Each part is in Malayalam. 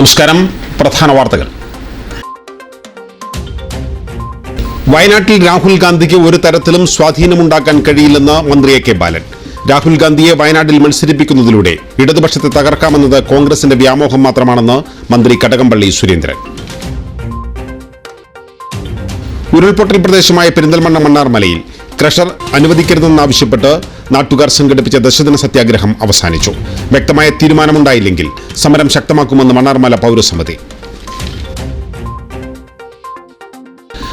നമസ്കാരം. പ്രധാന വാർത്തകൾ. വയനാട്ടിൽ രാഹുൽ ഗാന്ധിക്ക് ഒരു തരത്തിലും സ്വാധീനമുണ്ടാക്കാൻ കഴിയില്ലെന്ന് മന്ത്രി എ കെ ബാലൻ. രാഹുൽ ഗാന്ധിയെ വയനാട്ടിൽ മത്സരിപ്പിക്കുന്നതിലൂടെ ഇടതുപക്ഷത്തെ തകർക്കാമെന്നത് കോൺഗ്രസിന്റെ വ്യാമോഹം മാത്രമാണെന്ന് മന്ത്രി കടകംപള്ളി സുരേന്ദ്രൻ. ഉരുൾപൊട്ടൽ പ്രദേശമായ പെരിന്തൽമണ്ണ മണ്ണാർമലയിൽ ക്രഷർ അനുവദിക്കരുതെന്നാവശ്യപ്പെട്ട് നാട്ടുകാർ സംഘടിപ്പിച്ച ദശദിന സത്യാഗ്രഹം അവസാനിച്ചു. വ്യക്തമായ തീരുമാനമുണ്ടായില്ലെങ്കിൽ സമരം ശക്തമാക്കുമെന്ന് മണ്ണാർമല പൗരസമിതി.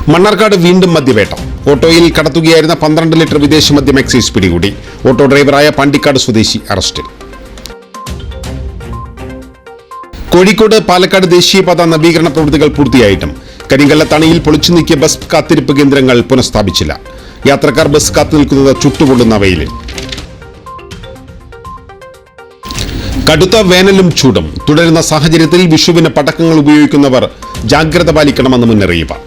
മണ്ണാർക്കാട് വീണ്ടും മദ്യവേട്ട. ഓട്ടോയിൽ കടത്തുകയായിരുന്ന പന്ത്രണ്ട് ലിറ്റർ വിദേശ മദ്യം എക്സൈസ് പിടികൂടി. ഓട്ടോ ഡ്രൈവറായ പാണ്ടിക്കാട് സ്വദേശി അറസ്റ്റിൽ. കോഴിക്കോട് പാലക്കാട് ദേശീയപാത നവീകരണ പ്രവൃത്തികൾ പൂർത്തിയായിട്ടും. കരിങ്കല്ല തണിയിൽ പൊളിച്ചു നീക്കിയ ബസ് കാത്തിരിപ്പ് കേന്ദ്രങ്ങൾ പുനഃസ്ഥാപിച്ചില്ല. യാത്രക്കാർ ബസ് കാത്തുനിൽക്കുന്നത് ചുട്ടുപൊള്ളുന്ന വെയിലിൽ കടുത്ത വേനലും ചൂടും. തുടരുന്ന സാഹചര്യത്തിൽ വിഷുവിന് പടക്കങ്ങൾ ഉപയോഗിക്കുന്നവർ ജാഗ്രത പാലിക്കണമെന്ന് മുന്നറിയിപ്പ്.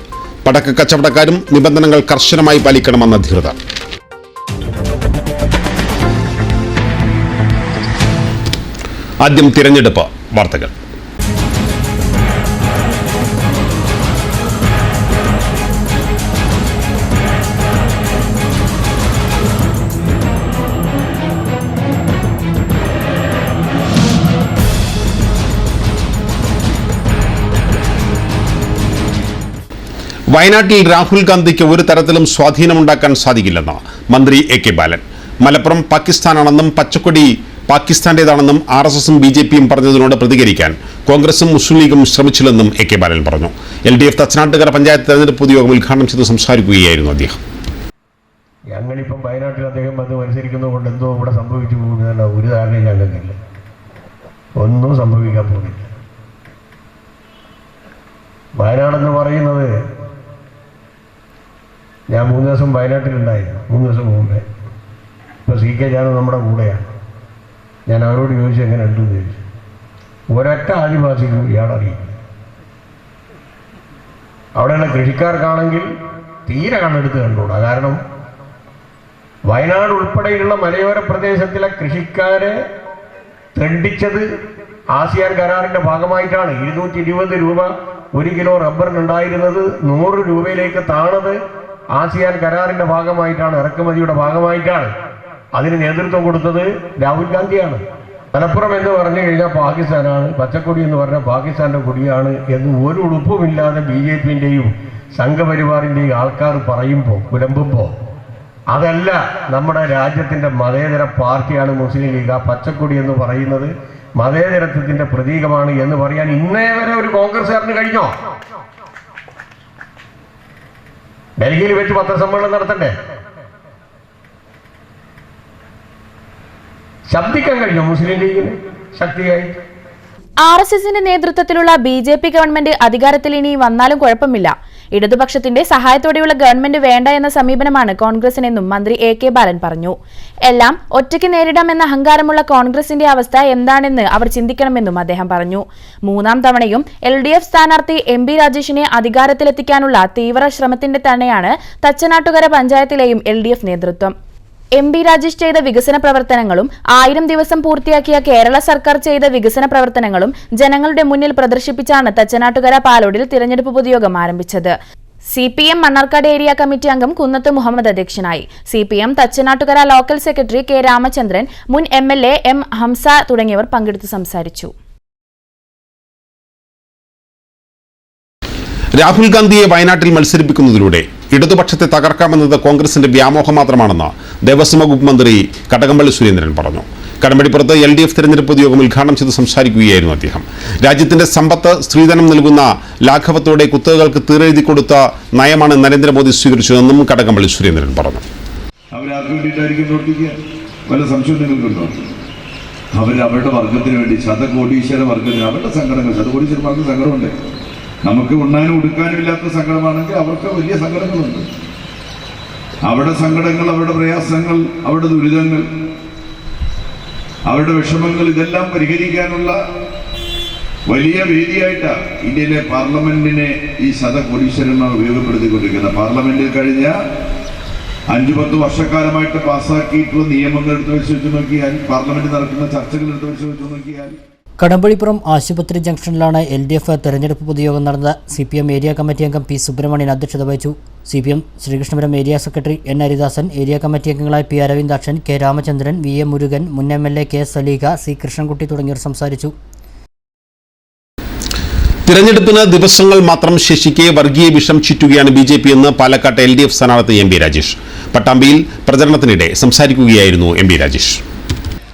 പടക്ക കച്ചവടക്കാരും നിബന്ധനകൾ കർശനമായി പാലിക്കണമെന്ന് അധികൃതർ. ആദ്യം തിരഞ്ഞെടുപ്പ് വാർത്തകൾ. വയനാട്ടിൽ രാഹുൽ ഗാന്ധിക്ക് ഒരു തരത്തിലും സ്വാധീനമുണ്ടാക്കാൻ സാധിക്കില്ലെന്ന് മന്ത്രി എ കെ ബാലൻ. മലപ്പുറം പാകിസ്ഥാനാണെന്നും പച്ചക്കൊടി പാകിസ്ഥാന്റേതാണെന്നും ആർ എസ് എസും ബി ജെ പിയും പറഞ്ഞതിനോട് പ്രതികരിക്കാൻ കോൺഗ്രസും മുസ്ലിം ലീഗും ശ്രമിച്ചില്ലെന്നും എ കെ ബാലൻ പറഞ്ഞു. L D F Thachanattukara panchayat തെരഞ്ഞെടുപ്പ് പൊതുയോഗം ഉദ്ഘാടനം ചെയ്ത് സംസാരിക്കുകയായിരുന്നു അദ്ദേഹം. ഞങ്ങളിപ്പം വയനാട്ടിൽ അദ്ദേഹം വന്ന് മത്സരിക്കുന്നത് കൊണ്ട് എന്തോ ഇവിടെ സംഭവിച്ചു പോകുന്നതല്ല ഒരു ധാരണയും ഞങ്ങൾക്കില്ല ഒന്നും സംഭവിക്കാൻ പോകുന്നില്ല. വയനാടെന്ന് പറയുന്നത് ഞാൻ മൂന്ന് ദിവസം വയനാട്ടിലുണ്ടായിരുന്നു. മൂന്ന് ദിവസം മുമ്പേ. ഇപ്പോൾ സി കെ ജാനു നമ്മുടെ കൂടെയാണ്. ഞാൻ അവരോട് ചോദിച്ചു എങ്ങനെ ഉണ്ടെന്ന് ചോദിച്ചു. ഒരൊറ്റ ആദിവാസിക്കും ഇയാളറിയില്ല അവിടെയുള്ള കൃഷിക്കാർക്കാണെങ്കിൽ തീരെ കണ്ണെടുത്ത് കണ്ടുകൂടാ കാരണം വയനാട് ഉൾപ്പെടെയുള്ള മലയോര പ്രദേശത്തിലെ കൃഷിക്കാരെ തെണ്ടിച്ചത് ആസിയാൻ കരാറിന്റെ ഭാഗമായിട്ടാണ്. ഇരുന്നൂറ്റി രൂപ ഒരു കിലോ റബ്ബറിനുണ്ടായിരുന്നത് നൂറ് രൂപയിലേക്ക് താണത് ആസിയാൻ കരാറിന്റെ ഭാഗമായിട്ടാണ് ഇറക്കുമതിയുടെ ഭാഗമായിട്ടാണ് അതിന് നേതൃത്വം കൊടുത്തത് രാഹുൽ ഗാന്ധിയാണ്. മലപ്പുറം എന്ന് പറഞ്ഞു കഴിഞ്ഞാൽ പാകിസ്ഥാനാണ് പച്ചക്കൊടി എന്ന് പറഞ്ഞാൽ പാകിസ്ഥാന്റെ കൊടിയാണ് എന്ന് ഒരു ഉളുപ്പുമില്ലാതെ ബി ജെ പിന്റെയും സംഘപരിവാറിന്റെയും ആൾക്കാർ പറയുമ്പോൾ പുലമ്പുമ്പോൾ അതല്ല നമ്മുടെ രാജ്യത്തിന്റെ മതേതര പാർട്ടിയാണ് മുസ്ലിം ലീഗ്. ആ പച്ചക്കൊടി എന്ന് പറയുന്നത് മതേതരത്വത്തിന്റെ പ്രതീകമാണ് എന്ന് പറയാൻ ഇന്നേ വരെ ഒരു കോൺഗ്രസ്സുകാരന് കഴിഞ്ഞോ? ഡൽഹിയിൽ വെച്ച് പത്രസമ്മേളനം നടത്തണ്ടേ? ശബ്ദിക്കാൻ കഴിഞ്ഞോ മുസ്ലിം ലീഗിന്? ശക്തിയായി. ആർ എസ് എസിന്റെ നേതൃത്വത്തിലുള്ള ബി ജെ പി ഗവൺമെന്റ് അധികാരത്തിൽ ഇനി വന്നാലും കുഴപ്പമില്ല. ഇടതുപക്ഷത്തിന്റെ സഹായത്തോടെയുള്ള ഗവൺമെന്റ് വേണ്ട എന്ന സമീപനമാണ് കോൺഗ്രസിനെന്നും മന്ത്രി എ കെ ബാലൻ പറഞ്ഞു. എല്ലാം ഒറ്റയ്ക്ക് നേരിടാമെന്ന അഹങ്കാരമുള്ള കോൺഗ്രസിന്റെ അവസ്ഥ എന്താണെന്ന് അവർ ചിന്തിക്കണമെന്നും അദ്ദേഹം പറഞ്ഞു. മൂന്നാം തവണയും എൽ ഡി എഫ് സ്ഥാനാർത്ഥി എം ബി രാജേഷിനെ അധികാരത്തിലെത്തിക്കാനുള്ള തീവ്ര ശ്രമത്തിന്റെ തന്നെയാണ് തച്ചനാട്ടുകര പഞ്ചായത്തിലെയും എൽ ഡി എഫ് നേതൃത്വം. എം ബി രാജേഷ് ചെയ്ത വികസന പ്രവർത്തനങ്ങളും ആയിരം ദിവസം പൂർത്തിയാക്കിയ കേരള സർക്കാർ ചെയ്ത വികസന പ്രവർത്തനങ്ങളും ജനങ്ങളുടെ മുന്നിൽ പ്രദർശിപ്പിച്ചാണ് തച്ചനാട്ടുകര പാലോടിൽ തിരഞ്ഞെടുപ്പ് പൊതുയോഗം ആരംഭിച്ചത്. C P M Mannarkkad area committee അംഗം കുന്നത്ത് മുഹമ്മദ് അധ്യക്ഷനായി. C P M Thachanattukara local secretary K Ramachandran മുൻ M L A M Hamsa തുടങ്ങിയവർ പങ്കെടുത്ത് സംസാരിച്ചു. രാഹുൽ ഗാന്ധിയെ വയനാട്ടിൽ മത്സരിപ്പിക്കുന്നതിലൂടെ ഇടതുപക്ഷത്തെ തകർക്കാമെന്നത് കോൺഗ്രസിന്റെ വ്യാമോഹം മാത്രമാണെന്ന് ദേവസ്വം വകുപ്പ് മന്ത്രി കടകംപള്ളി സുരേന്ദ്രൻ പറഞ്ഞു. കടമ്പടിപ്പുറത്ത് എൽ ഡി എഫ് തെരഞ്ഞെടുപ്പ് പൊതുയോഗം ഉദ്ഘാടനം ചെയ്ത് സംസാരിക്കുകയായിരുന്നു അദ്ദേഹം. രാജ്യത്തിന്റെ സമ്പത്ത് സ്ത്രീധനം നൽകുന്ന ലാഘവത്തോടെ കുത്തകകൾക്ക് തീരെഴുതി കൊടുത്ത നയമാണ് നരേന്ദ്രമോദി സ്വീകരിച്ചതെന്നും കടകംപള്ളി സുരേന്ദ്രൻ പറഞ്ഞു. വല്ല അവർ അവരുടെ വർഗത്തിന് വേണ്ടി ശതകോടീശ്വര വർഗത്തിന് അവരുടെ സങ്കടങ്ങൾ ശതകോടീശ്വരന്മാർക്ക് സങ്കടമുണ്ട് നമുക്ക് ഉണ്ണാനും ഉടുക്കാനും ഇല്ലാത്ത സങ്കടമാണെങ്കിൽ അവർക്ക് വലിയ സങ്കടങ്ങളുണ്ട്. അവരുടെ സങ്കടങ്ങൾ അവരുടെ പ്രയാസങ്ങൾ അവരുടെ ദുരിതങ്ങൾ അവരുടെ വിഷമങ്ങൾ ഇതെല്ലാം പരിഹരിക്കാനുള്ള വലിയ വേദിയായിട്ടാണ് ഇന്ത്യയിലെ പാർലമെന്റിനെ ഈ ശതകോടീശ്വരന്മാർ ഉപയോഗപ്പെടുത്തിക്കൊണ്ടിരിക്കുന്നത്. പാർലമെന്റിൽ കഴിഞ്ഞ അഞ്ചു പത്ത് വർഷക്കാലമായിട്ട് പാസ്സാക്കിയിട്ടുള്ള നിയമങ്ങൾ എടുത്ത് വെച്ച് വെച്ച് നോക്കിയാൽ പാർലമെന്റ് നടക്കുന്ന ചർച്ചകൾ എടുത്ത് വെച്ച് വെച്ച് നോക്കിയാൽ കടമ്പഴിപ്പുറം ആശുപത്രി ജംഗ്ഷനിലാണ് എൽ ഡി എഫ് തെരഞ്ഞെടുപ്പ് പൊതുയോഗം നടന്നത്. C P M area committee അംഗം പി സുബ്രഹ്മണ്യൻ അധ്യക്ഷത വഹിച്ചു. C P M Sreekrishnapuram area secretary N Haridasan area committee അംഗങ്ങളായ P Aravindakshan K Ramachandran V A Murugan മുൻ M L A K Saleeha C Krishnankutty തുടങ്ങിയവർ സംസാരിച്ചു. തിരഞ്ഞെടുപ്പിന് ദിവസങ്ങൾ മാത്രം ശേഷിക്കെ വർഗീയ വിഷം ചുറ്റുകയാണ് ബി ജെ പി എന്ന് പാലക്കാട്ട് എൽ ഡി എഫ് സ്ഥാനാർത്ഥി എം പി രാജേഷ്. പട്ടാമ്പിയിൽ പ്രചരണത്തിനിടെ സംസാരിക്കുകയായിരുന്നു എം പി രാജേഷ്.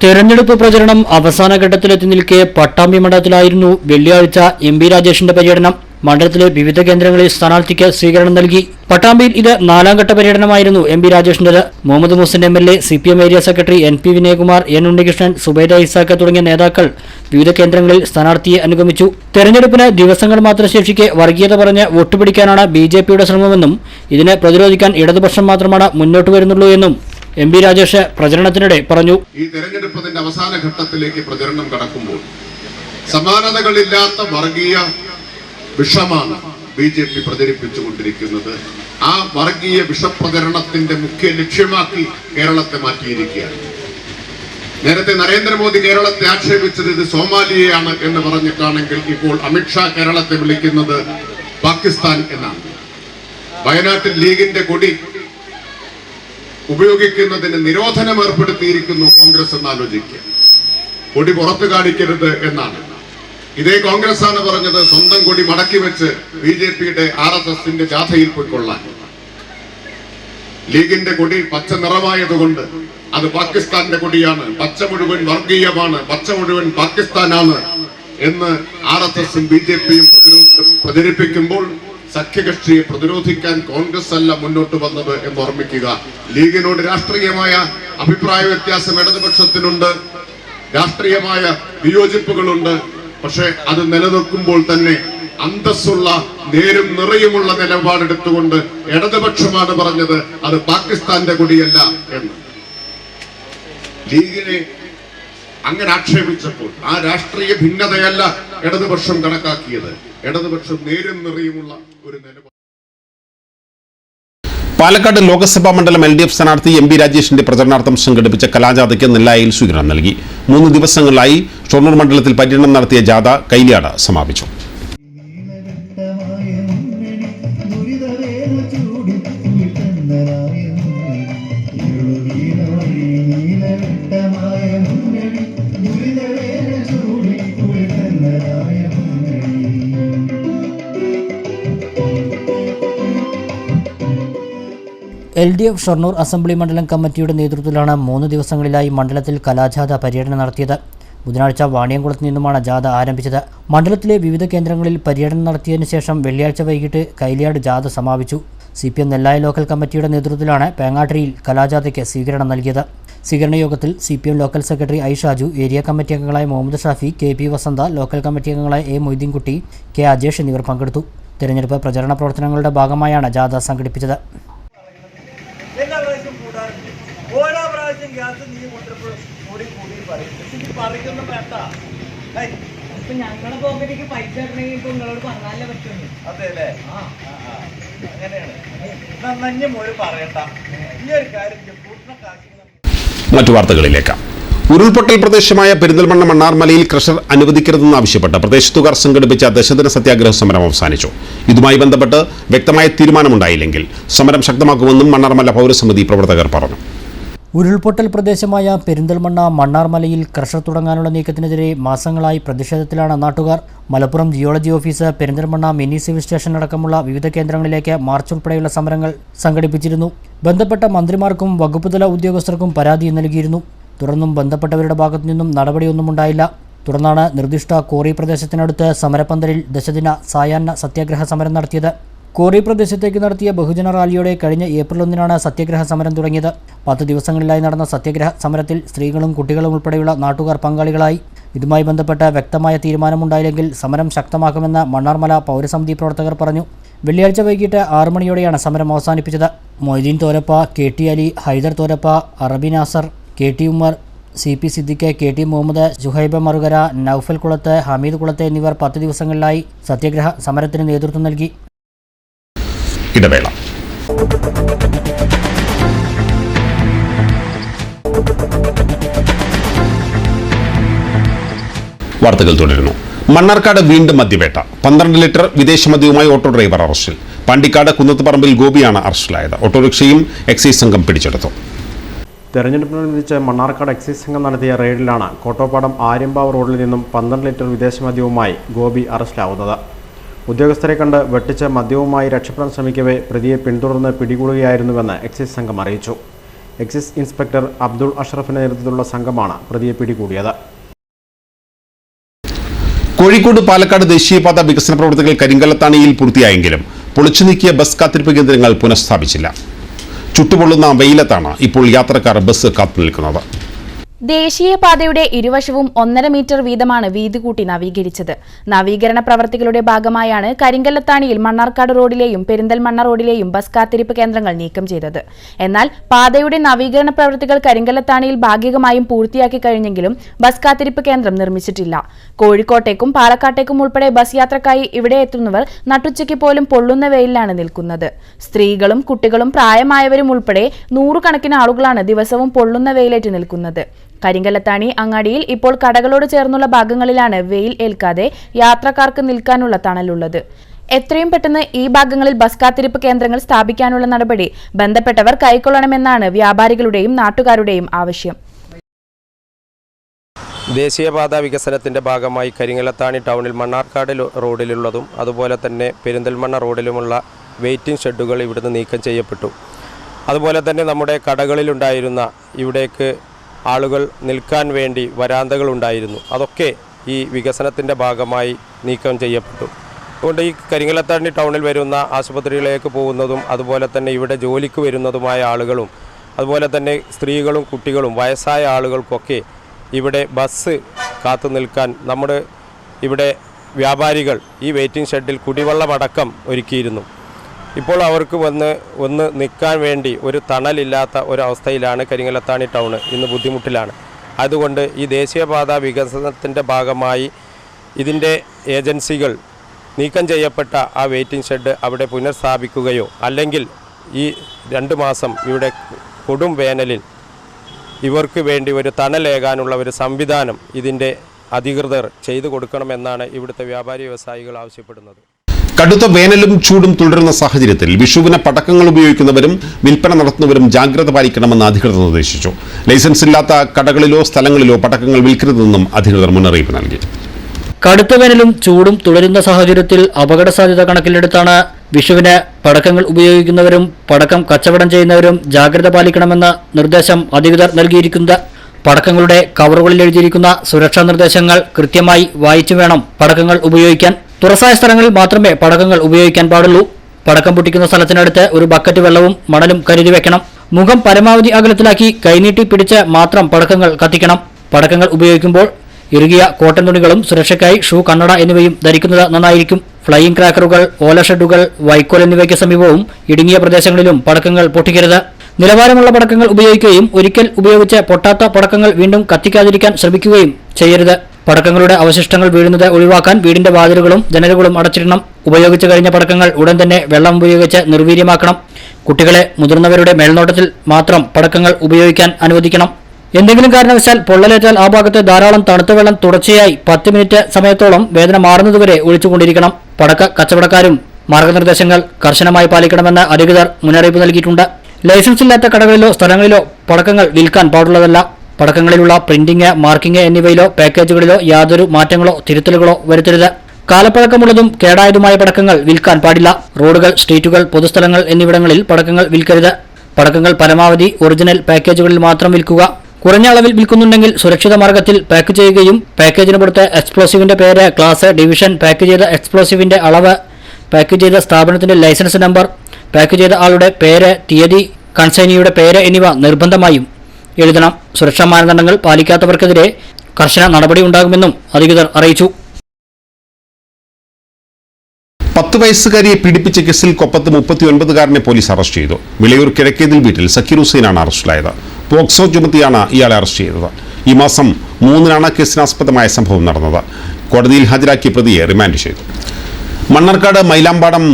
തെരഞ്ഞെടുപ്പ് പ്രചരണം അവസാന ഘട്ടത്തിലെത്തി നിൽക്കെ പട്ടാമ്പി മണ്ഡലത്തിലായിരുന്നു വെള്ളിയാഴ്ച എം പി രാജേഷിന്റെ പര്യടനം. മണ്ഡലത്തിലെ വിവിധ കേന്ദ്രങ്ങളിൽ സ്ഥാനാർത്ഥിക്ക് സ്വീകരണം നൽകി. പട്ടാമ്പിയിൽ ഇത് നാലാം ഘട്ട പര്യടനമായിരുന്നു M P രാജേഷിന്റേത്. Muhammad Muhsin M L A C P M area secretary N P Vinayakumar N Unnikrishnan Subaida Ishaq തുടങ്ങിയ നേതാക്കൾ വിവിധ കേന്ദ്രങ്ങളിൽ സ്ഥാനാർത്ഥിയെ അനുഗമിച്ചു. തെരഞ്ഞെടുപ്പിന് ദിവസങ്ങൾ മാത്രം ശേഷിക്കെ വർഗീയത പറഞ്ഞ് വോട്ടുപിടിക്കാനാണ് ബി ജെ പിയുടെ ശ്രമമെന്നും ഇതിനെ പ്രതിരോധിക്കാൻ ഇടതുപക്ഷം മാത്രമാണ് മുന്നോട്ട് വരുന്നുള്ളൂ എന്നും എം വി രാജേഷ് പ്രചരണത്തിനിടെ പറഞ്ഞു. ഈ തെരഞ്ഞെടുപ്പതിന്റെ അവസാന ഘട്ടത്തിലേക്ക് പ്രചരണം കടക്കുമ്പോൾ സമാനതകളില്ലാത്ത വർഗീയ വിഷമാണ് ബി ജെ പി പ്രചരിപ്പിച്ചുകൊണ്ടിരിക്കുന്നത്. ആ വർഗീയ വിഷപ്രചരണത്തിന്റെ മുഖ്യ ലക്ഷ്യമാക്കി കേരളത്തെ മാറ്റിയിരിക്കുകയാണ്. നേരത്തെ നരേന്ദ്രമോദി കേരളത്തെ ആക്ഷേപിച്ചത് ഇത് സോമാലിയയാണ് എന്ന് പറഞ്ഞിട്ടാണെങ്കിൽ ഇപ്പോൾ അമിത്ഷാ കേരളത്തെ വിളിക്കുന്നത് പാകിസ്ഥാൻ എന്നാണ്. വയനാട്ടിൽ ലീഗിന്റെ കൊടി ഉപയോഗിക്കുന്നതിന് നിരോധനം ഏർപ്പെടുത്തിയിരിക്കുന്നു കോൺഗ്രസ് എന്ന് ആലോചിക്കുക കൊടി പുറത്തു കാണിക്കരുത് എന്നാണ്. ഇതേ കോൺഗ്രസ് ആണ് പറഞ്ഞത് സ്വന്തം കൊടി മടക്കി വെച്ച് ബി ജെ പിയുടെ ആർ എസ് എസിന്റെ ജാഥയിൽ പോയിക്കൊള്ളാൻ ലീഗിന്റെ കൊടി പച്ച നിറമായതുകൊണ്ട് അത് പാകിസ്ഥാന്റെ കൊടിയാണ്. പച്ച മുഴുവൻ വർഗീയമാണ്. പച്ച മുഴുവൻ പാകിസ്ഥാനാണ് എന്ന് ആർ എസ് എസും ബി ജെ പിയും പ്രചരിപ്പിക്കുമ്പോൾ സഖ്യകക്ഷിയെ പ്രതിരോധിക്കാൻ കോൺഗ്രസ് അല്ല മുന്നോട്ട് വന്നത് എന്ന് ഓർമ്മിക്കുക. ലീഗിനോട് രാഷ്ട്രീയമായ അഭിപ്രായ വ്യത്യാസം ഇടതുപക്ഷത്തിനുണ്ട്. രാഷ്ട്രീയമായ വിയോജിപ്പുകളുണ്ട്. പക്ഷെ അത് നിലനിൽക്കുമ്പോൾ തന്നെ അന്തസ്സുള്ള നേരും നിറയുമുള്ള നിലപാടെടുത്തുകൊണ്ട് ഇടതുപക്ഷമാണ് പറഞ്ഞത് അത് പാകിസ്ഥാന്റെ കൊടിയല്ല എന്ന്. ലീഗിനെ അങ്ങനെ ആക്ഷേപിച്ചപ്പോൾ ആ രാഷ്ട്രീയ ഭിന്നതയല്ല ഇടതുപക്ഷം കണക്കാക്കിയത്. ഇടതുപക്ഷം നേരും നിറയുമുള്ള ഒരു നിലപാട്. പാലക്കാട് ലോക്സഭാ മണ്ഡലം എൽ ഡി എഫ് സ്ഥാനാർത്ഥി എം പി രാജേഷിന്റെ പ്രചരണാർത്ഥം സംഘടിപ്പിച്ച കലാജാഥയ്ക്ക് നെല്ലായിൽ സ്വീകരണം നൽകി. മൂന്ന് ദിവസങ്ങളിലായി ഷൊർണൂർ മണ്ഡലത്തിൽ പര്യടനം നടത്തിയ ജാഥ കൈലിയാട് സമാപിച്ചു. L D F Shoranur assembly മണ്ഡലം കമ്മിറ്റിയുടെ നേതൃത്വത്തിലാണ് മൂന്ന് ദിവസങ്ങളിലായി മണ്ഡലത്തിൽ കലാജാഥ പര്യടനം നടത്തിയത്. ബുധനാഴ്ച വാണിയംകുളത്ത് നിന്നുമാണ് ജാഥ ആരംഭിച്ചത്. മണ്ഡലത്തിലെ വിവിധ കേന്ദ്രങ്ങളിൽ പര്യടനം നടത്തിയതിനു ശേഷം വെള്ളിയാഴ്ച വൈകിട്ട് കൈലിയാട് ജാഥ സമാപിച്ചു. C P M Nellaya local കമ്മിറ്റിയുടെ നേതൃത്വത്തിലാണ് പേങ്ങാട്ടിരിയിൽ കലാജാഥയ്ക്ക് സ്വീകരണം നൽകിയത്. സ്വീകരണ യോഗത്തിൽ C P M local secretary I Shaju area committee അംഗങ്ങളായ Muhammad Shafi K P Vasantha local committee അംഗങ്ങളായ എ മൊയ്തീൻകുട്ടി കെ അജേഷ് എന്നിവർ പങ്കെടുത്തു. തിരഞ്ഞെടുപ്പ് പ്രചരണ പ്രവർത്തനങ്ങളുടെ ഭാഗമായാണ് ജാഥ സംഘടിപ്പിച്ചത്. പറയുന്ന വേണ്ട ഇപ്പൊ ഞങ്ങളുടെ പോക്കറ്റിലേക്ക് പൈസ ഇടണമെങ്കിൽ ഇപ്പൊ നിങ്ങളോട് പറഞ്ഞാലേ പറ്റുള്ളൂ. അതെ അല്ലേ. അങ്ങനെയാണ്. മോര് പറയണ്ട. ഈ ഒരു കാര്യം മറ്റു വാർത്തകളിലേക്ക്. ഉരുൾപൊട്ടൽ പ്രദേശമായ പെരിന്തൽമണ്ണ മണ്ണാർമലയിൽ ക്രഷർ അനുവദിക്കരുതെന്നാവശ്യപ്പെട്ട് പ്രദേശത്തുകാർ സംഘടിപ്പിച്ച ദശദിന സത്യാഗ്രഹ സമരം അവസാനിച്ചു. ഇതുമായി ബന്ധപ്പെട്ട് വ്യക്തമായ തീരുമാനമുണ്ടായില്ലെങ്കിൽ സമരം ശക്തമാക്കുമെന്നും മണ്ണാർമല പൗരസമിതി പ്രവർത്തകർ പറഞ്ഞു. ഉരുൾപൊട്ടൽ പ്രദേശമായ പെരിന്തൽമണ്ണ മണ്ണാർമലയിൽ ക്രഷർ തുടങ്ങാനുള്ള നീക്കത്തിനെതിരെ മാസങ്ങളായി പ്രതിഷേധത്തിലാണ് നാട്ടുകാർ. Malappuram geology office Perinthalmanna mini civil station അടക്കമുള്ള വിവിധ കേന്ദ്രങ്ങളിലേക്ക് മാർച്ച് ഉൾപ്പെടെയുള്ള സമരങ്ങൾ സംഘടിപ്പിച്ചിരുന്നു. ബന്ധപ്പെട്ട മന്ത്രിമാർക്കും വകുപ്പുതല ഉദ്യോഗസ്ഥർക്കും പരാതി നൽകിയിരുന്നു. തുടർന്നും ബന്ധപ്പെട്ടവരുടെ ഭാഗത്തു നിന്നും നടപടിയൊന്നും ഉണ്ടായില്ല. തുടർന്നാണ് നിർദ്ദിഷ്ട കോറി പ്രദേശത്തിനടുത്ത് സമരപ്പന്തലിൽ ദശദിന സായാഹ്ന സത്യാഗ്രഹ സമരം നടത്തിയത്. കോറി പ്രദേശത്തേക്ക് നടത്തിയ ബഹുജന റാലിയോടെ കഴിഞ്ഞ ഏപ്രിൽ ഒന്നിനാണ് സത്യഗ്രഹ സമരം തുടങ്ങിയത്. പത്ത് ദിവസങ്ങളിലായി നടന്ന സത്യഗ്രഹ സമരത്തിൽ സ്ത്രീകളും കുട്ടികളും ഉൾപ്പെടെയുള്ള നാട്ടുകാർ പങ്കാളികളായി. ഇതുമായി ബന്ധപ്പെട്ട് വ്യക്തമായ തീരുമാനമുണ്ടായില്ലെങ്കിൽ സമരം ശക്തമാക്കുമെന്ന് മണ്ണാർമല പൗരസമിതി പ്രവർത്തകർ പറഞ്ഞു. വെള്ളിയാഴ്ച വൈകിട്ട് ആറു മണിയോടെയാണ് സമരം അവസാനിപ്പിച്ചത്. Moideen Thorappa K T Ali Haider Thorappa Arabi Nasar K T Umar C P Siddique K T Muhammad Juhaiba Marukara Noufal Kulath Hameed കുളത്ത് എന്നിവർ പത്ത് ദിവസങ്ങളിലായി സത്യഗ്രഹ സമരത്തിന് നേതൃത്വം നൽകി. ഇടവേള. വാർത്തകൾ തുടരുന്നു. മണ്ണാർക്കാട് വീണ്ടും മദ്യവേട്ട. പന്ത്രണ്ട് ലിറ്റർ വിദേശ മദ്യവുമായി ഓട്ടോ ഡ്രൈവർ അറസ്റ്റിൽ. പണ്ടിക്കാട് കുന്നത്തുപറമ്പിൽ ഗോപിയാണ് അറസ്റ്റിലായത്. ഓട്ടോറിക്ഷയും എക്സൈസ് സംഘം പിടിച്ചെടുത്തു. തെരഞ്ഞെടുപ്പിനോടനുബന്ധിച്ച് മണ്ണാർക്കാട് എക്സൈസ് സംഘം നടത്തിയ റെയ്ഡിലാണ് കോട്ടോപ്പാടം ആര്യമ്പാവ് റോഡിൽ നിന്നും പന്ത്രണ്ട് ലിറ്റർ വിദേശ മദ്യവുമായി ഗോപി അറസ്റ്റിലാവുന്നത്. ഉദ്യോഗസ്ഥരെ കണ്ട് വെട്ടിച്ച് മദ്യവുമായി രക്ഷപ്പെടാൻ ശ്രമിക്കവേ പ്രതിയെ പിന്തുടർന്ന് പിടികൂടുകയായിരുന്നുവെന്ന് എക്സൈസ് സംഘം അറിയിച്ചു. എക്സൈസ് ഇൻസ്പെക്ടർ അബ്ദുൾ അഷ്റഫിന്റെ നേതൃത്വത്തിലുള്ള സംഘമാണ് പ്രതിയെ പിടികൂടിയത്. കോഴിക്കോട് പാലക്കാട് ദേശീയപാത വികസന പ്രവർത്തികൾ കരിങ്കല്ലത്താണിയിൽ പൂർത്തിയായെങ്കിലും പൊളിച്ചു നീക്കിയ ബസ് കാത്തിരിപ്പ് കേന്ദ്രങ്ങൾ പുനഃസ്ഥാപിച്ചില്ല. ചുട്ടുപൊള്ളുന്ന വെയിലത്താണ് ഇപ്പോൾ യാത്രക്കാർ ബസ് കാത്തു നിൽക്കുന്നത്. ദേശീയപാതയുടെ ഇരുവശവും ഒന്നര മീറ്റർ വീതമാണ് വീതി കൂട്ടി നവീകരിച്ചത്. നവീകരണ പ്രവർത്തികളുടെ ഭാഗമായാണ് കരിങ്കല്ലത്താണിയിൽ മണ്ണാർക്കാട് റോഡിലെയും പെരിന്തൽമണ്ണ റോഡിലെയും ബസ് കാത്തിരിപ്പ് കേന്ദ്രങ്ങൾ നീക്കം ചെയ്തത്. എന്നാൽ പാതയുടെ നവീകരണ പ്രവർത്തികൾ കരിങ്കല്ലത്താണിയിൽ ഭാഗികമായും പൂർത്തിയാക്കി കഴിഞ്ഞെങ്കിലും ബസ് കാത്തിരിപ്പ് കേന്ദ്രം നിർമ്മിച്ചിട്ടില്ല. കോഴിക്കോട്ടേക്കും പാലക്കാട്ടേക്കും ഉൾപ്പെടെ ബസ് യാത്രക്കായി ഇവിടെ എത്തുന്നവർ നട്ടുച്ചയ്ക്ക് പോലും പൊള്ളുന്ന വെയിലാണ് നിൽക്കുന്നത്. സ്ത്രീകളും കുട്ടികളും പ്രായമായവരും ഉൾപ്പെടെ നൂറുകണക്കിന് ആളുകളാണ് ദിവസവും പൊള്ളുന്ന വെയിലേറ്റ് നിൽക്കുന്നത്. കരിങ്കല്ലത്താണി അങ്ങാടിയിൽ ഇപ്പോൾ കടകളോട് ചേർന്നുള്ള ഭാഗങ്ങളിലാണ് വെയിൽ ഏൽക്കാതെ യാത്രക്കാർക്ക് നിൽക്കാനുള്ള തണലുള്ളത്. എത്രയും പെട്ടെന്ന് ഈ ഭാഗങ്ങളിൽ ബസ് കാത്തിരിപ്പ് കേന്ദ്രങ്ങൾ സ്ഥാപിക്കാനുള്ള നടപടി ബന്ധപ്പെട്ടവർ കൈക്കൊള്ളണമെന്നാണ് വ്യാപാരികളുടെയും നാട്ടുകാരുടെയും ആവശ്യം. ദേശീയപാത വികസനത്തിന്റെ ഭാഗമായി കരിങ്ങലത്താണി ടൗണിൽ മണ്ണാർക്കാട് റോഡിലുള്ളതും അതുപോലെ തന്നെ പെരിന്തൽമണ്ണ റോഡിലുമുള്ള വെയിറ്റിംഗ് ഷെഡുകൾ ഇവിടുന്ന് നീക്കം ചെയ്യപ്പെട്ടു. അതുപോലെ തന്നെ നമ്മുടെ കടകളിലുണ്ടായിരുന്ന ഇവിടേക്ക് ആളുകൾ നിൽക്കാൻ വേണ്ടി വരാന്തകൾ ഉണ്ടായിരുന്നു. അതൊക്കെ ഈ വികസനത്തിന്റെ ഭാഗമായി നീക്കം ചെയ്യപ്പെട്ടു. അതുകൊണ്ട് ഈ കരിങ്ങലത്താണി ടൗണിൽ വരുന്ന ആശുപത്രികളിലേക്ക് പോകുന്നതും അതുപോലെ തന്നെ ഇവിടെ ജോലിക്ക് വരുന്നതുമായ ആളുകളും അതുപോലെ തന്നെ സ്ത്രീകളും കുട്ടികളും വയസ്സായ ആളുകൾക്കൊക്കെ ഇവിടെ ബസ് കാത്തു നിൽക്കാൻ നമ്മുടെ ഇവിടെ വ്യാപാരികൾ ഈ വെയിറ്റിംഗ് ഷെഡിൽ കുടിവെള്ളമടക്കം ഒരുക്കിയിരുന്നു. ഇപ്പോൾ അവർക്ക് വന്ന് ഒന്ന് നിൽക്കാൻ വേണ്ടി ഒരു തണലില്ലാത്ത ഒരവസ്ഥയിലാണ് കരിങ്ങലത്താണി ടൗൺ ഇന്ന് ബുദ്ധിമുട്ടിലാണ്. അതുകൊണ്ട് ഈ ദേശീയപാത വികസനത്തിന്റെ ഭാഗമായി ഇതിന്റെ ഏജൻസികൾ നീക്കം ചെയ്യപ്പെട്ട ആ വെയിറ്റിംഗ് ഷെഡ് അവിടെ പുനഃസ്ഥാപിക്കുകയോ അല്ലെങ്കിൽ ഈ രണ്ട് മാസം ഇവിടെ കൊടും വേനലിൽ ഇവർക്ക് വേണ്ടി ഒരു തണലേകാനുള്ള ഒരു സംവിധാനം ഇതിന്റെ അധികൃതർ ചെയ്തു കൊടുക്കണമെന്നാണ് ഇവിടുത്തെ വ്യാപാരി വ്യവസായികൾ ആവശ്യപ്പെടുന്നത്. കടുത്ത വേനലും ചൂടും തുടരുന്ന സാഹചര്യത്തിൽ വിഷുവിന് പടക്കങ്ങൾ ഉപയോഗിക്കുന്നവരും വിൽപ്പന നടത്തുന്നവരും ജാഗ്രത പാലിക്കണമെന്ന് അധികൃതർ നിർദ്ദേശിച്ചു. ലൈസൻസ് ഇല്ലാത്ത കടകളിലോ സ്ഥലങ്ങളിലോ പടക്കങ്ങൾ വിൽക്കരുതെന്നും അധികൃതർ മുന്നറിയിപ്പ് നൽകി. കടുത്ത വേനലും ചൂടും തുടരുന്ന സാഹചര്യത്തിൽ അപകട സാധ്യത കണക്കിലെടുത്താണ് വിഷുവിന് പടക്കങ്ങൾ ഉപയോഗിക്കുന്നവരും പടക്കം കച്ചവടം ചെയ്യുന്നവരും ജാഗ്രത പാലിക്കണമെന്ന നിർദ്ദേശം അധികൃതർ നൽകിയിരിക്കുന്നത്. പടക്കങ്ങളുടെ കവറുകളിൽ എഴുതിയിരിക്കുന്ന സുരക്ഷാ നിർദ്ദേശങ്ങൾ കൃത്യമായി വായിച്ചു വേണം പടക്കങ്ങൾ ഉപയോഗിക്കാൻ. തുറസായ സ്ഥലങ്ങളിൽ മാത്രമേ പടക്കങ്ങൾ ഉപയോഗിക്കാൻ പാടുള്ളൂ. പടക്കം പൊട്ടിക്കുന്ന സ്ഥലത്തിനടുത്ത് ഒരു ബക്കറ്റ് വെള്ളവും മണലും കരുതി വെക്കണം. മുഖം പരമാവധി അകലത്തിലാക്കി കൈനീട്ടി പിടിച്ച് മാത്രം പടക്കങ്ങൾ കത്തിക്കണം. പടക്കങ്ങൾ ഉപയോഗിക്കുമ്പോൾ ഇറുകിയ കോട്ടൺ തുണികളും സുരക്ഷയ്ക്കായി ഷൂ കണ്ണട എന്നിവയും ധരിക്കുന്നത് നന്നായിരിക്കും. ഫ്ലൈയിങ് ക്രാക്കറുകൾ ഓല ഷെഡുകൾ വൈക്കോൽ എന്നിവയ്ക്ക് സമീപവും ഇടുങ്ങിയ പ്രദേശങ്ങളിലും പടക്കങ്ങൾ പൊട്ടിക്കരുത്. നിലവാരമുള്ള പടക്കങ്ങൾ ഉപയോഗിക്കുകയും ഒരിക്കൽ ഉപയോഗിച്ച് പൊട്ടാത്ത പടക്കങ്ങൾ വീണ്ടും കത്തിക്കാതിരിക്കാൻ ശ്രമിക്കുകയും ചെയ്യരുത്. പടക്കങ്ങളുടെ അവശിഷ്ടങ്ങൾ വീഴുന്നത് ഒഴിവാക്കാൻ വീടിന്റെ വാതിലുകളും ജനലുകളും അടച്ചിടണം. ഉപയോഗിച്ചു കഴിഞ്ഞ പടക്കങ്ങൾ ഉടൻ തന്നെ വെള്ളം ഉപയോഗിച്ച് നിർവീര്യമാക്കണം. കുട്ടികളെ മുതിർന്നവരുടെ മേൽനോട്ടത്തിൽ മാത്രം പടക്കങ്ങൾ ഉപയോഗിക്കാൻ അനുവദിക്കണം. എന്തെങ്കിലും കാരണവശാൽ പൊള്ളലേറ്റാൽ ആ ഭാഗത്ത് ധാരാളം തണുത്ത വെള്ളം തുടർച്ചയായി പത്ത് മിനിറ്റ് സമയത്തോളം വേദന മാറുന്നതുവരെ ഒഴിച്ചുകൊണ്ടിരിക്കണം. പടക്ക കച്ചവടക്കാരും മാർഗനിർദ്ദേശങ്ങൾ കർശനമായി പാലിക്കണമെന്ന് അധികൃതർ മുന്നറിയിപ്പ് നൽകിയിട്ടുണ്ട്. ലൈസൻസ് ഇല്ലാത്ത കടകളിലോ സ്ഥലങ്ങളിലോ പടക്കങ്ങൾ വിൽക്കാൻ പാടുള്ളതല്ല. പടക്കങ്ങളിലുള്ള പ്രിന്റിംഗ് മാർക്കിംഗ് എന്നിവയിലോ പാക്കേജുകളിലോ യാതൊരു മാറ്റങ്ങളോ തിരുത്തലുകളോ വരുത്തരുത്. കാലപ്പഴക്കമുള്ളതും കേടായതുമായ പടക്കങ്ങൾ വിൽക്കാൻ പാടില്ല. റോഡുകൾ സ്ട്രീറ്റുകൾ പൊതുസ്ഥലങ്ങൾ എന്നിവിടങ്ങളിൽ പടക്കങ്ങൾ വിൽക്കരുത്. പടക്കങ്ങൾ പരമാവധി ഒറിജിനൽ പാക്കേജുകളിൽ മാത്രം വിൽക്കുക. കുറഞ്ഞ അളവിൽ വിൽക്കുന്നുണ്ടെങ്കിൽ സുരക്ഷിത മാർഗത്തിൽ പാക്ക് ചെയ്യുകയും പാക്കേജിന് പുറത്ത് എക്സ്പ്ലോസീവിന്റെ പേര് ക്ലാസ് ഡിവിഷൻ പാക്ക് ചെയ്ത എക്സ്പ്ലോസീവിന്റെ അളവ് പാക്ക് ചെയ്ത സ്ഥാപനത്തിന്റെ ലൈസൻസ് നമ്പർ പാക്ക് ചെയ്ത ആളുടെ പേര് തീയതി കൺസൈനിയുടെ പേര് എന്നിവ നിർബന്ധമായും എഴുതണം. സുരക്ഷാ മാനദണ്ഡങ്ങൾ പാലിക്കാത്തവർക്കെതിരെ കർശന നടപടി ഉണ്ടാകുമെന്നും അധികൃതർ അറിയിച്ചു. പത്ത് വയസ്സുകാരിയെ പീഡിപ്പിച്ച കേസിൽ കൊപ്പത്ത് മുപ്പത്തിയൊൻപതുകാരനെ പോലീസ് അറസ്റ്റ് ചെയ്തു. വിളയൂർ കിഴക്കേതിൽ വീട്ടിൽ സക്കീർ ഹുസൈനാണ് അറസ്റ്റിലായത്. പോക്സോ ചുമത്തിയാണ് ഇയാളെ അറസ്റ്റ് ചെയ്തത്. ഈ മാസം മൂന്നിനാണ് കേസിനാസ്പദമായ സംഭവം നടന്നത്. കോടതിയിൽ ഹാജരാക്കിയ പ്രതിയെ റിമാൻഡ് ചെയ്തു. മണ്ണാർക്കാട് മൈലാമ്പാടം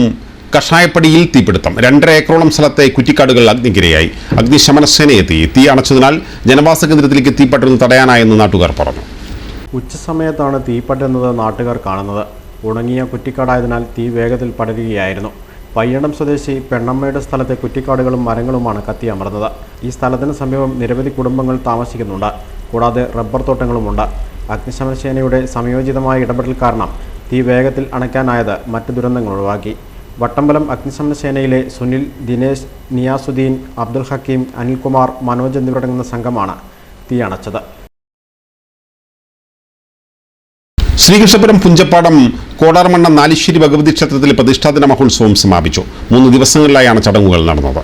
കഷായപ്പടിയിൽ തീപിടുത്തം. രണ്ടര ഏക്കറോളം സ്ഥലത്തെ കുറ്റിക്കാടുകൾ അഗ്നിക്കിരയായി. അഗ്നിശമന സേനയെത്തി തീ അണച്ചതിനാൽ ജനവാസ കേന്ദ്രത്തിലേക്ക് തീ തടയാനായെന്ന് നാട്ടുകാർ പറഞ്ഞു. ഉച്ചസമയത്താണ് തീ പറ്റുന്നത് നാട്ടുകാർ കാണുന്നത്. ഉണങ്ങിയ കുറ്റിക്കാടായതിനാൽ തീ വേഗത്തിൽ പടരുകയായിരുന്നു. പയ്യണം സ്വദേശി പെണ്ണമ്മയുടെ സ്ഥലത്തെ കുറ്റിക്കാടുകളും മരങ്ങളുമാണ് കത്തിയമർന്നത്. ഈ സ്ഥലത്തിന് സമീപം നിരവധി കുടുംബങ്ങൾ താമസിക്കുന്നുണ്ട്. കൂടാതെ റബ്ബർ തോട്ടങ്ങളുമുണ്ട്. അഗ്നിശമന സേനയുടെ സംയോജിതമായ ഇടപെടൽ കാരണം തീ വേഗത്തിൽ അണയ്ക്കാനായത് മറ്റ് ദുരന്തങ്ങൾ ഒഴിവാക്കി. വട്ടമ്പലം അഗ്നിശമന സേനയിലെ സുനിൽ ദിനേശ് നിയാസുദ്ദീൻ അബ്ദുൽ ഹക്കീം അനിൽകുമാർ മനോജ് എന്നിവരടങ്ങുന്ന സംഘമാണ് തീയണച്ചത്. ശ്രീകൃഷ്ണപുരം പുഞ്ചപ്പാടം കോടാർമണ്ണ നാലിശ്ശേരി ഭഗവതി ക്ഷേത്രത്തിലെ പ്രതിഷ്ഠാദിന മഹോത്സവം സമാപിച്ചു. മൂന്ന് ദിവസങ്ങളിലായാണ് ചടങ്ങുകൾ നടന്നത്.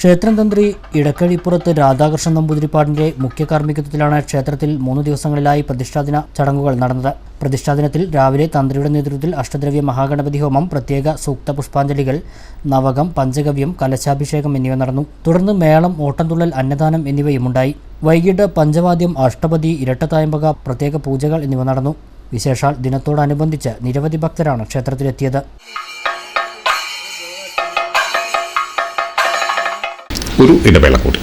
ക്ഷേത്രം തന്ത്രി ഇടക്കഴിപ്പുറത്ത് രാധാകൃഷ്ണൻ നമ്പൂതിരിപ്പാടിന്റെ മുഖ്യ കാർമ്മികത്വത്തിലാണ് ക്ഷേത്രത്തിൽ മൂന്ന് ദിവസങ്ങളിലായി പ്രതിഷ്ഠാദിന ചടങ്ങുകൾ നടന്നത്. പ്രതിഷ്ഠാദിനത്തിൽ രാവിലെ തന്ത്രിയുടെ നേതൃത്വത്തിൽ അഷ്ടദ്രവ്യ മഹാഗണപതി ഹോമം പ്രത്യേക സൂക്ത പുഷ്പാഞ്ജലികൾ നവകം പഞ്ചഗവ്യം കലശാഭിഷേകം എന്നിവ നടന്നു. തുടർന്ന് മേളം ഓട്ടംതുള്ളൽ അന്നദാനം എന്നിവയും ഉണ്ടായി വൈകിട്ട് പഞ്ചവാദ്യം അഷ്ടപതി ഇരട്ടത്തായമ്പക പ്രത്യേക പൂജകൾ എന്നിവ നടന്നു. വിശേഷാൽ ദിനത്തോടനുബന്ധിച്ച് നിരവധി ഭക്തരാണ് ക്ഷേത്രത്തിലെത്തിയത്. ഒരു ഇടവേള കൂടി.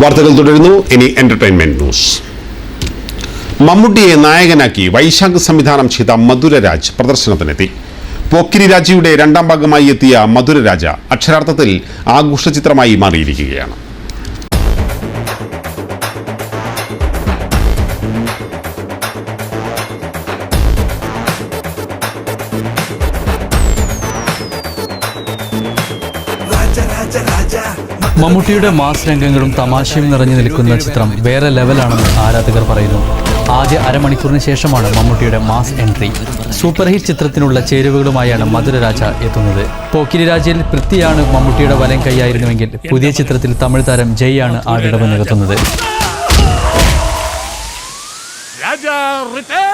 വാർത്തകൾ തുടരുന്നു. ഇനി എന്റർടൈൻമെന്റ് ന്യൂസ് മമ്മൂട്ടിയെ നായകനാക്കി വൈശാഖ് സംവിധാനം ചെയ്ത മധുരരാജ് പ്രദർശനത്തിനെത്തി. പോക്കിരി രാജയുടെ രണ്ടാം ഭാഗമായി എത്തിയ മധുരരാജ അക്ഷരാർത്ഥത്തിൽ ആഘോഷ ചിത്രമായി മാറിയിരിക്കുകയാണ്. മമ്മൂട്ടിയുടെ മാസ് രംഗങ്ങളും തമാശയും നിറഞ്ഞു നിൽക്കുന്ന ചിത്രം വേറെ ലെവലാണെന്ന് ആരാധകർ പറയുന്നു. ആദ്യ അരമണിക്കൂറിന് ശേഷമാണ് മമ്മൂട്ടിയുടെ മാസ് എൻട്രി. സൂപ്പർ ഹിറ്റ് ചിത്രത്തിനുള്ള ചേരുവകളുമായാണ് മധുരരാജ എത്തുന്നത്. പോക്കിരി രാജയിൽ പൃഥ്വിയാണ് മമ്മൂട്ടിയുടെ വലം കൈയായിരുന്നുവെങ്കിൽ പുതിയ ചിത്രത്തിൽ തമിഴ് താരം ജയ്യാണ് ആടിടവ് നികത്തുന്നത് ആക്ഷനും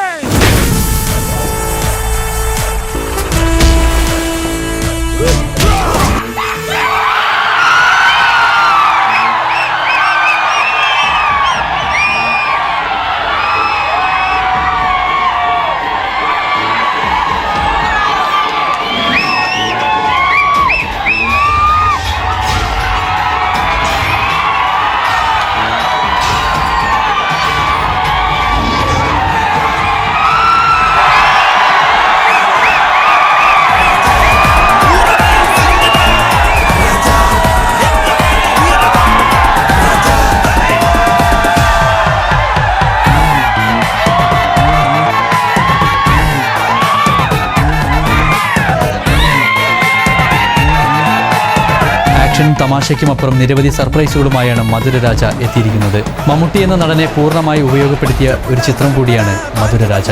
തമാശയ്ക്കുമപ്പുറം നിരവധി സർപ്രൈസുകളുമായാണ് മധുരരാജ എത്തിയിരിക്കുന്നത്. മമ്മൂട്ടി എന്ന നടനെ പൂർണമായി ഉപയോഗപ്പെടുത്തിയ ഒരു ചിത്രം കൂടിയാണ് മധുരരാജ.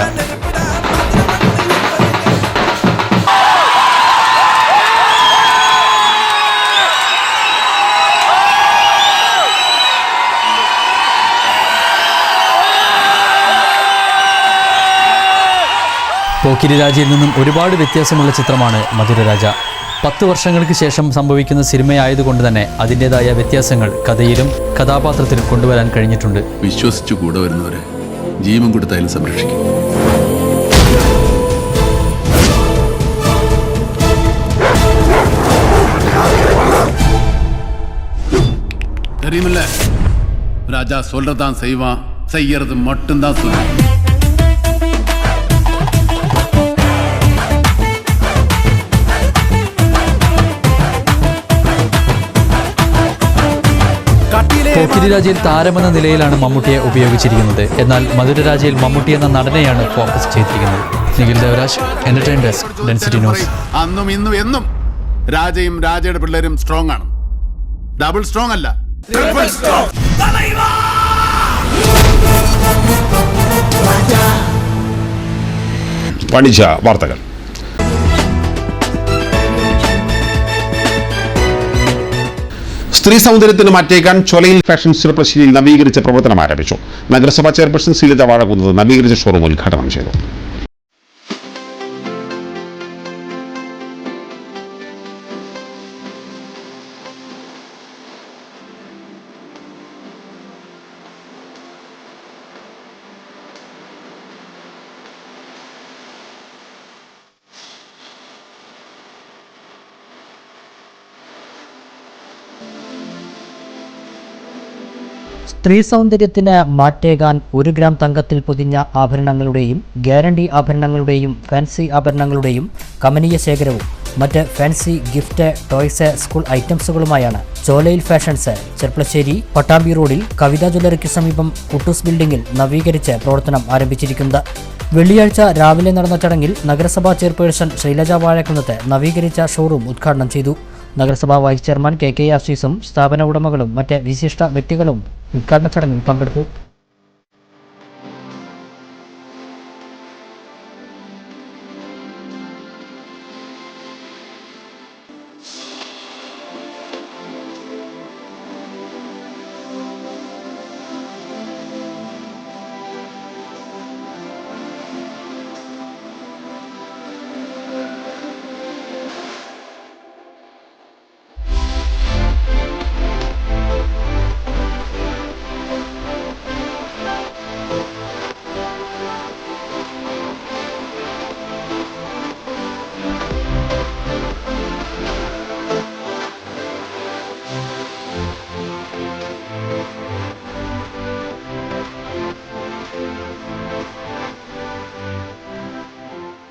പോക്കിരി രാജയിൽ നിന്നും ഒരുപാട് വ്യത്യാസമുള്ള ചിത്രമാണ് മധുരരാജ. പത്ത് വർഷങ്ങൾക്ക് ശേഷം സംഭവിക്കുന്ന സിനിമയായതുകൊണ്ട് തന്നെ അതിൻ്റെതായ വ്യത്യാസങ്ങൾ കഥയിലും കഥാപാത്രത്തിലും കൊണ്ടുവരാൻ കഴിഞ്ഞിട്ടുണ്ട് വിശ്വസിച്ചു കൂടെ വരുന്നവരെ ജീവൻ കൊടുത്തായാലും സംരക്ഷിക്കും தெரியுமில்ல ராஜா சொல்றதான் செய்வான் செய்யறது மட்டும்தான் சொல்லுவான் പോക്കിരി രാജയിൽ താരമെന്ന നിലയിലാണ് മമ്മൂട്ടിയെ ഉപയോഗിച്ചിരിക്കുന്നത്. എന്നാൽ മധുരരാജയിൽ മമ്മൂട്ടി എന്ന നടനെയാണ് ഫോക്കസ് ചെയ്തിരിക്കുന്നത്. Nikhil Devaraj entertain desk density news അന്നും ഇന്നും എന്നും രാജയും രാജയുടെ പിള്ളേരും സ്ട്രോങ് ആണ്. ഡബിൾ സ്ട്രോങ് അല്ല. വാണിജ്യ വാർത്തകൾ. സ്ത്രീ സൗന്ദര്യത്തിന് മാറ്റേക്കാൻ ചൊലയിൽ ഫാഷൻ സിറപ്രശ്ശേരിയിൽ നവീകരിച്ച പ്രവർത്തനം ആരംഭിച്ചു. നഗരസഭാ ചെയർപേഴ്സൺ ശീലജ വാഴകുന്നത് നവീകരിച്ച ഷോറൂം ഉദ്ഘാടനം ചെയ്തു. സ്ത്രീ സൗന്ദര്യത്തിന് മാറ്റേകാൻ ഒരു ഗ്രാം തങ്കത്തിൽ പൊതിഞ്ഞ ആഭരണങ്ങളുടെയും ഗ്യാരണ്ടി ആഭരണങ്ങളുടെയും ഫാൻസി ആഭരണങ്ങളുടെയും കമനീയ ശേഖരവും മറ്റ് ഫാൻസി ഗിഫ്റ്റ് ടോയ്സ് സ്കൂൾ ഐറ്റംസുകളുമായാണ് ചോലയിൽ ഫാഷൻസ് ചെർപ്പളശ്ശേരി പട്ടാമ്പി റോഡിൽ കവിതാ ജ്വല്ലറിക്ക് സമീപം കുട്ടൂസ് ബിൽഡിംഗിൽ നവീകരിച്ച് പ്രവർത്തനം ആരംഭിച്ചിരിക്കുന്നത്. വെള്ളിയാഴ്ച രാവിലെ നടന്ന ചടങ്ങിൽ നഗരസഭാ ചെയർപേഴ്സൺ ശൈലജ വാഴക്കുന്നത്ത് നവീകരിച്ച ഷോറൂം ഉദ്ഘാടനം ചെയ്തു. നഗരസഭാ വൈസ് ചെയർമാൻ കെ കെ ആസീസും സ്ഥാപന ഉടമകളും മറ്റ് വിശിഷ്ട വ്യക്തികളും ഉദ്ഘാടന ചടങ്ങിൽ പങ്കെടുത്തു.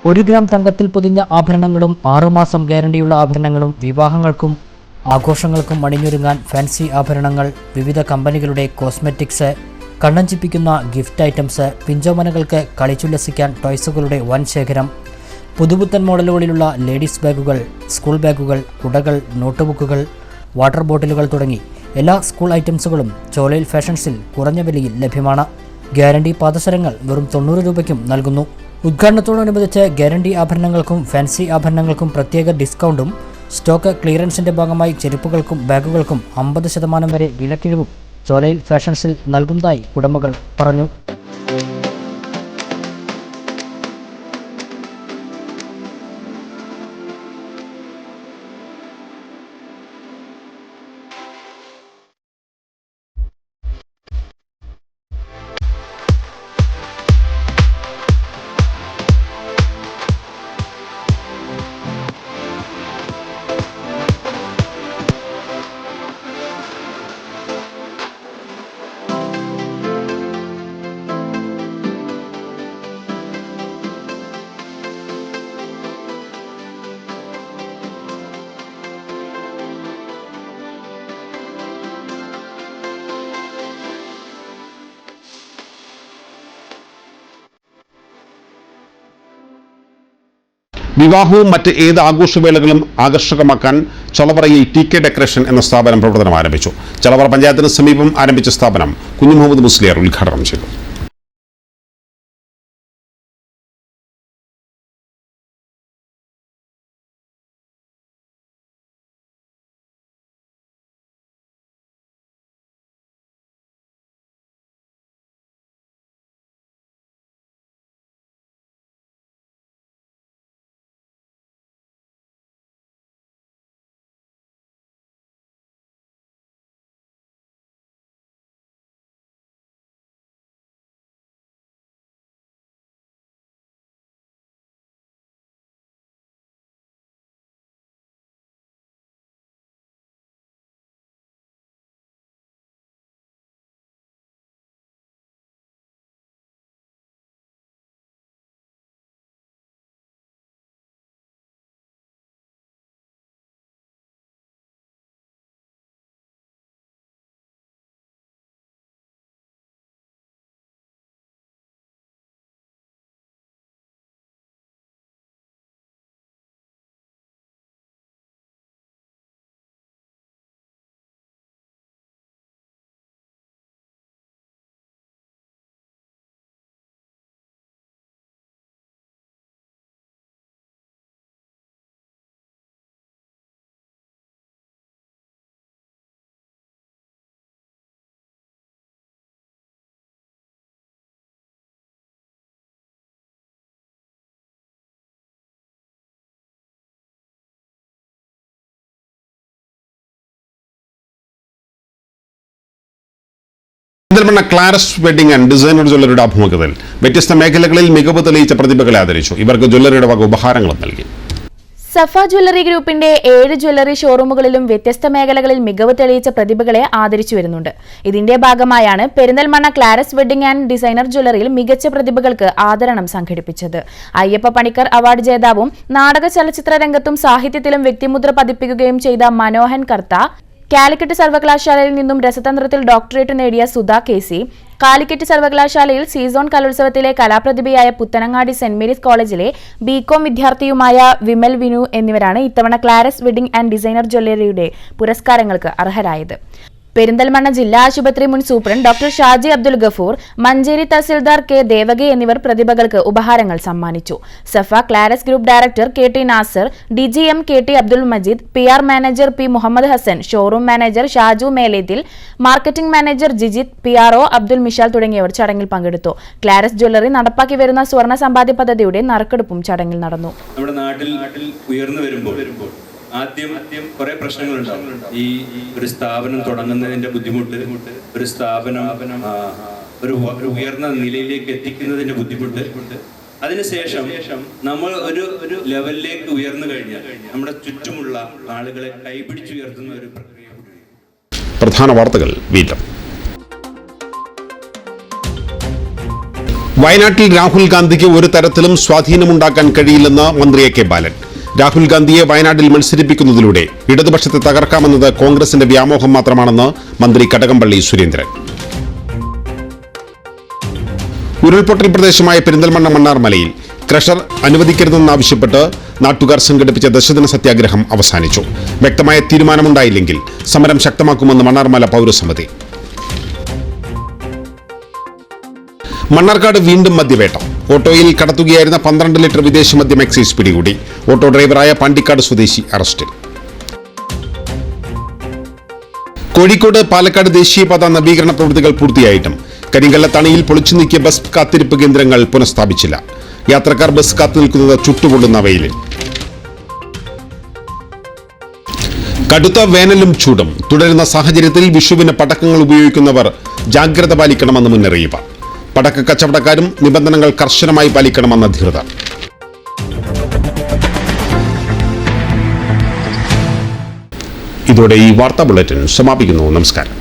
ഒരു ഗ്രാം തങ്കത്തിൽ പൊതിഞ്ഞ ആഭരണങ്ങളും ആറുമാസം ഗ്യാരണ്ടിയുള്ള ആഭരണങ്ങളും വിവാഹങ്ങൾക്കും ആഘോഷങ്ങൾക്കും അണിഞ്ഞൊരുങ്ങാൻ ഫാൻസി ആഭരണങ്ങൾ വിവിധ കമ്പനികളുടെ കോസ്മെറ്റിക്സ് കണ്ണഞ്ചിപ്പിക്കുന്ന ഗിഫ്റ്റ് ഐറ്റംസ് പിഞ്ചോമനകൾക്ക് കളിച്ചുല്ലസിക്കാൻ ടോയ്സുകളുടെ വൻ ശേഖരം പുതുപുത്തൻ മോഡലുകളിലുള്ള ലേഡീസ് ബാഗുകൾ സ്കൂൾ ബാഗുകൾ കുടകൾ നോട്ട്ബുക്കുകൾ വാട്ടർ ബോട്ടിലുകൾ തുടങ്ങി എല്ലാ സ്കൂൾ ഐറ്റംസുകളും ചോലയിൽ ഫാഷൻസിൽ കുറഞ്ഞ വിലയിൽ ലഭ്യമാണ്. ഗ്യാരണ്ടി പാദസരങ്ങൾ വെറും തൊണ്ണൂറ് രൂപയ്ക്കും നൽകുന്നു. ഉദ്ഘാടനത്തോടനുബന്ധിച്ച് ഗ്യാരണ്ടി ആഭരണങ്ങൾക്കും ഫാൻസി ആഭരണങ്ങൾക്കും പ്രത്യേക ഡിസ്കൗണ്ടും സ്റ്റോക്ക് ക്ലിയറൻസിന്റെ ഭാഗമായി ചെരുപ്പുകൾക്കും ബാഗുകൾക്കും അമ്പത് ശതമാനം വരെ വിലക്കിഴിവും. ചോലയിൽ ഫാഷൻസിൽ നൽകുന്നതായി ഉടമകൾ പറഞ്ഞു. വിവാഹവും മറ്റ് ഏത് ആഘോഷവേളകളും ആകർഷകമാക്കാൻ ചളവറയിൽ ടി കെ ഡെക്കറേഷൻ എന്ന സ്ഥാപനം പ്രവർത്തനം ആരംഭിച്ചു. ചളവറ പഞ്ചായത്തിന് സമീപം ആരംഭിച്ച സ്ഥാപനം കുഞ്ഞുമുഹമ്മദ് മുസ്ലിയാർ ഉദ്ഘാടനം ചെയ്തു. Perinthalmanna Claras wedding and designer ജ്വല്ലറിയുടെ ആഭിമുഖ്യത്തിൽ വ്യത്യസ്ത മേഖലകളിൽ മികവ് തെളിയിച്ച പ്രതിഭകളെ ആദരിച്ചു. ഇവർക്ക് ജ്വല്ലറിയുടെ വക ഉപഹാരങ്ങളും നൽകി. സഫ ജ്വല്ലറി ഗ്രൂപ്പിന്റെ ഏഴ് ജ്വല്ലറി ഷോറൂമുകളിലും വ്യത്യസ്ത മേഖലകളിൽ മികവ് തെളിയിച്ച പ്രതിഭകളെ ആദരിച്ചു വരുന്നുണ്ട്. ഇതിന്റെ ഭാഗമായാണ് Perinthalmanna Claras wedding and designer ജ്വല്ലറിയിൽ മികച്ച പ്രതിഭകൾക്ക് ആദരണം സംഘടിപ്പിച്ചത്. അയ്യപ്പ പണിക്കർ അവാർഡ് ജേതാവും നാടക ചലച്ചിത്ര രംഗത്തും സാഹിത്യത്തിലും വ്യക്തിമുദ്ര പതിപ്പിക്കുകയും ചെയ്ത മനോഹൻ കർത്ത കാലിക്കറ്റ് സർവകലാശാലയിൽ നിന്നും രസതന്ത്രത്തിൽ ഡോക്ടറേറ്റ് നേടിയ സുധ കെ സി കാലിക്കറ്റ് സർവകലാശാലയിൽ സീസോൺ കലോത്സവത്തിലെ കലാപ്രതിഭയായ Puthanangadi saint Mary's college BCom വിദ്യാർത്ഥിയുമായ Vimal Vinu എന്നിവരാണ് ഇത്തവണ ക്ലാരസ് വെഡിംഗ് ആൻഡ് ഡിസൈനർ ജ്വല്ലറിയുടെ പുരസ്കാരങ്ങൾക്ക് അർഹരായത്. പെരിന്തൽമണ്ണ ജില്ലാ ആശുപത്രി മുൻ superintendent doctor Shaji Abdul Gafoor Manjeri tahsildar K Devaki എന്നിവർ പ്രതിഭകൾക്ക് ഉപഹാരങ്ങൾ സമ്മാനിച്ചു. Safa Claras group director K T Nasar D G M K T Abdul Majeed P R manager P Muhammad Hasan showroom manager Shaju Melethil marketing manager Jijith P R O Abdul Mishal തുടങ്ങിയവർ ചടങ്ങിൽ പങ്കെടുത്തു. ക്ലാരസ് ജ്വല്ലറി നടപ്പാക്കി വരുന്ന സ്വർണ സമ്പാദ്യ പദ്ധതിയുടെ നറുക്കെടുപ്പും ചടങ്ങിൽ നടന്നു. നാട്ടിൽ ഉയർന്നു വരുമ്പോൾ ആദ്യം കുറെ പ്രശ്നങ്ങളുണ്ടാവും. ഈ ഒരു സ്ഥാപനം തുടങ്ങുന്നതിന്റെ ബുദ്ധിമുട്ട് ഒരു സ്ഥാപനം ഒരു ഉയർന്ന നിലയിലേക്ക് എത്തിക്കുന്നതിന്റെ ബുദ്ധിമുട്ട്. അതിനുശേഷം നമ്മൾ ഒരു ഒരു ലെവലിലേക്ക് ഉയർന്നു കഴിഞ്ഞാൽ നമ്മുടെ ചുറ്റുമുള്ള ആളുകളെ കൈപിടിച്ചുയർത്തുന്ന ഒരു പ്രക്രിയ പ്രധാന വാർത്തകൾ വീണ്ടും. വയനാട്ടിൽ രാഹുൽ ഗാന്ധിക്ക് ഒരു തരത്തിലും സ്വാധീനമുണ്ടാക്കാൻ കഴിയില്ലെന്ന് മന്ത്രി എ കെ ബാലൻ. രാഹുൽ ഗാന്ധിയെ വയനാട്ടിൽ മത്സരിപ്പിക്കുന്നതിലൂടെ ഇടതുപക്ഷത്തെ തകർക്കാമെന്നത് കോൺഗ്രസിന്റെ വ്യാമോഹം മാത്രമാണെന്ന് മന്ത്രി കടകംപള്ളി സുരേന്ദ്രൻ. ഉരുൾപൊട്ടൽ പ്രദേശമായ പെരിന്തൽമണ്ണ മണ്ണാർമലയിൽ ക്രഷർ അനുവദിക്കരുതെന്നാവശ്യപ്പെട്ട് നാട്ടുകാർ സംഘടിപ്പിച്ച ദശദിന സത്യാഗ്രഹം അവസാനിച്ചു. വ്യക്തമായ തീരുമാനമുണ്ടായില്ലെങ്കിൽ സമരം ശക്തമാക്കുമെന്ന് മണ്ണാർമല പൗരസമിതി. മണ്ണാർക്കാട് വീണ്ടും മദ്യവേട്ട. ഓട്ടോയിൽ കടത്തുകയായിരുന്ന പന്ത്രണ്ട് ലിറ്റർ വിദേശ മദ്യം എക്സൈസ് പിടികൂടി. ഓട്ടോ ഡ്രൈവറായ പാണ്ടിക്കാട് സ്വദേശി അറസ്റ്റിൽ. കോഴിക്കോട് പാലക്കാട് ദേശീയപാത നവീകരണ പ്രവൃത്തികൾ പൂർത്തിയായിട്ടും. കരിങ്കല്ലത്തണിയിൽ പൊളിച്ചു നീക്കിയ ബസ് കാത്തിരിപ്പ് കേന്ദ്രങ്ങൾ പുനഃസ്ഥാപിച്ചില്ല. യാത്രക്കാർ ബസ് കാത്തുനിൽക്കുന്നത് ചുട്ടുകൊള്ളുന്ന വെയിലിൽ കടുത്ത വേനലും ചൂടും. തുടരുന്ന സാഹചര്യത്തിൽ വിഷുവിന് പടക്കങ്ങൾ ഉപയോഗിക്കുന്നവർ ജാഗ്രത പാലിക്കണമെന്ന് മുന്നറിയിപ്പ്. പടക്ക കച്ചവടക്കാരും നിബന്ധനകൾ കർശനമായി പാലിക്കണമെന്ന് അധികൃതർ. ഇതോടെ ഈ വാർത്താ ബുള്ളറ്റിൻ സമാപിക്കുന്നു. നമസ്കാരം.